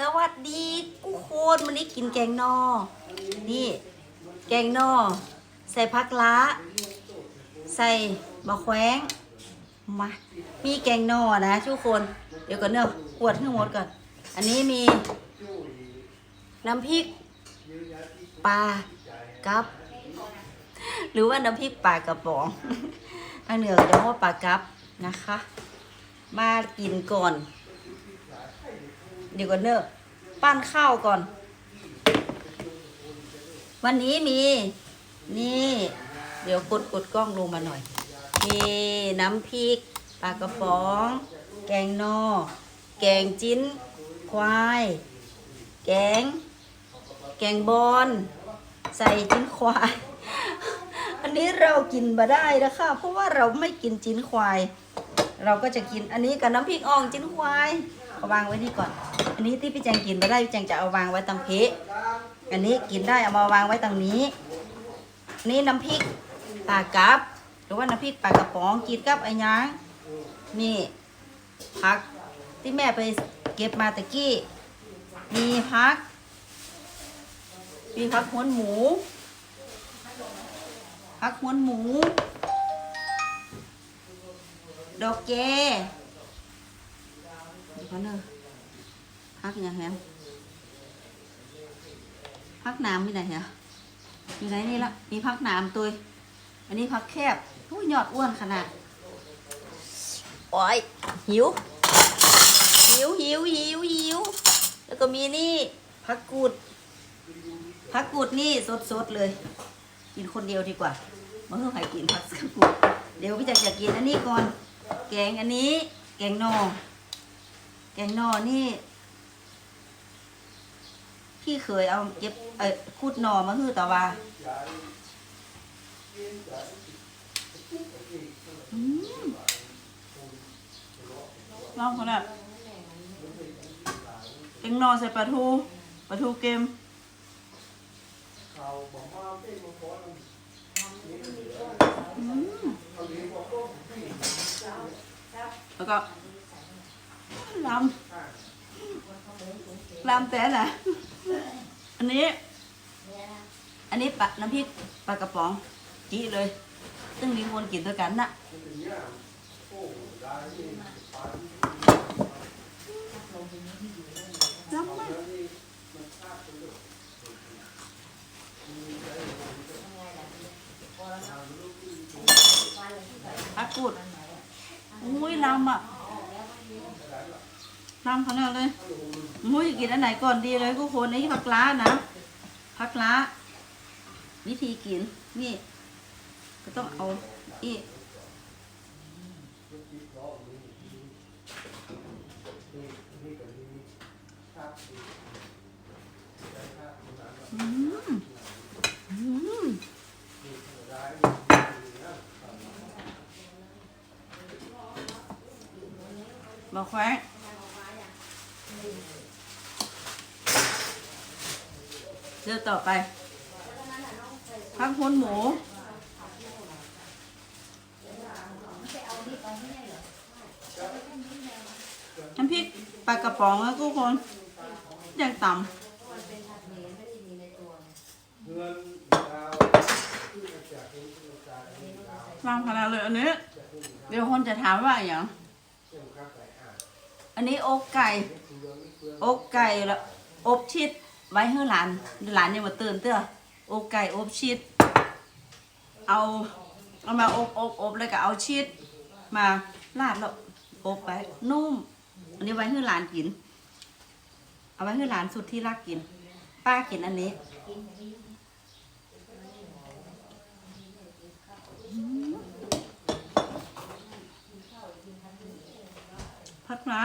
สวัสดีกูโคนวันนี้กินแกงนอ นี่ แกงนอ ใส่ผักล้า ใส่มะแขวงมา มีแกงนอนะทุกคน เดี๋ยวก่อนเนอะขวดให้หมดก่อน อันนี้มี น้ำพริกปลากับ หรือว่าน้ำพริกปลากระป๋องทางเหนือก็จะเรียกว่าปลากับนะคะ มากินก่อน เดี๋ยวก่อนเนอะปั้นข้าวก่อน วันนี้มี นี่ เดี๋ยวกดกดกล้องลงมาหน่อย มีน้ำพริกปลากระป๋อง แกงนอ แกงจิ้น ควาย แกง แกงบอนใส่จิ้นควาย อันนี้เรากินมาได้นะคะเพราะว่าเราไม่กินจิ้นควาย เราก็จะกินอันนี้กับน้ำพริกอ่องจิ้นควายเอาวางไว้นี่ก่อน อันนี้ที่พี่แจงกินไม่ได้พี่แจงจะเอาวางไว้ตรงเพะอันนี้กินได้เอามาวางไว้ตรงนี้ นี่น้ำพริกปลากับหรือว่าน้ำพริกปลากระป๋องกินกับไอ้ยังนี่ผักที่แม่ไปเก็บมาตะกี้ มีผัก มีผักหัวนหมูผักหัวนหมู ดอกแกเดี๋ยวก่อนเนอะ พักยังแฮมพักน้ำมีไหนเหรออยู่ไหนนี่ละมีพักน้ำตัวอันนี้พักแคบอุ้ยยอดอ้วนขนาดโอ้ยหิว หิวหิวหิวหิว แล้วก็มีนี่พักกูดพักกูดนี่สดสดๆเลย กินคนเดียวดีกว่ามาเพื่อใครกินผักกูดเดี๋ยวพี่จักรจะกินอันนี้ก่อน แกงอันนี้ แกงนอแกงนอนี่ พี่เคยเอาเก็บเอ่อคูดหนอมาฮื้อต่ว่าอืมลองคนอะแกงนอใส่ปลาทูปลาทูเกมอืมแล้วก็ลำลำแต่น่ะ อันนี้ อันนี้ปลาน้ำพริกปลากระป๋องจีเลย ซึ่งมีคนกินด้วยกันนะลำมากปลากุดอุ้ยลำอะ ลำเขนาเลยมุ้ยกินอันไหนก่อนดีเลยทุกคนไอ้ผักล้านะผักล้า วิธีกิน นี่ ก็ต้องเอาอีอืมอืมมาแขว เดี๋ยวต่อไปพักหุนหมู น้ำพริกปลากระป๋องแล้วทุกคนอย่างต่ำวางขนาดเลยอันนี้ เดี๋ยวคนจะถามว่าอย่าง อันนี้อกไก่ อกไก่ล้วอบชิด ไว้ให้หลานหลานยังมาตื่นเต้ออกไก่อบชิดเอาเอามาอบอบอบแล้วก็เอาชีสมาราดแล้วอบไปนุ่ม อันนี้ไว้ให้หลานกิน เอาไว้ให้หลานสุดที่รักกิน ป้ากินอันนี้พักละ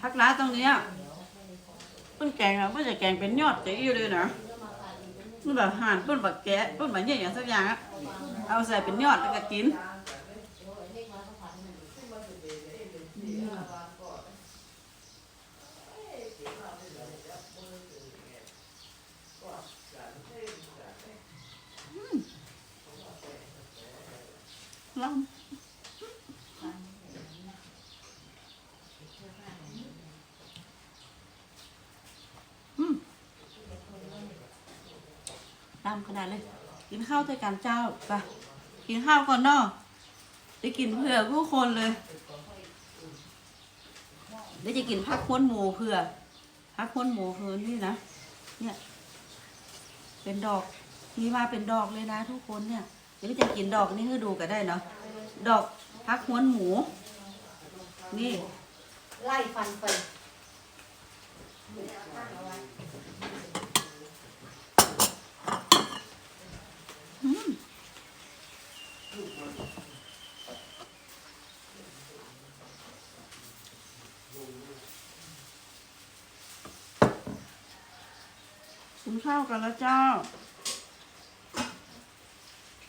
พักละตรงนี้ เปิ้นแกงอะเพิ่นจะแกงเป็นยอดจะอยู่เลยนะมันแบบหั่นเปิ้นแบบแกะเปิ้นแบบเนี่ยอย่างสักอย่างอะเอาใส่เป็นยอดแล้วก็กินำขนาดเลย กินข้าวด้วยกันเจ้าไปกินข้าวก่อนเนาะได้กินเผื่อผู้คนเลยเดี๋ยวจะกินพักข้นหมูเผื่อพักข้นหมูเผื่อนี่นะเนี่ยเป็นดอกมีมาเป็นดอกเลยนะ ทุกคนเนี่ยเดี๋ยวจะกินดอกนี่ให้ดูกันได้เนาะดอกพักข้นหมู นี่ ไล่ฟันไป อืม กินข้าวกันแล้วเจ้า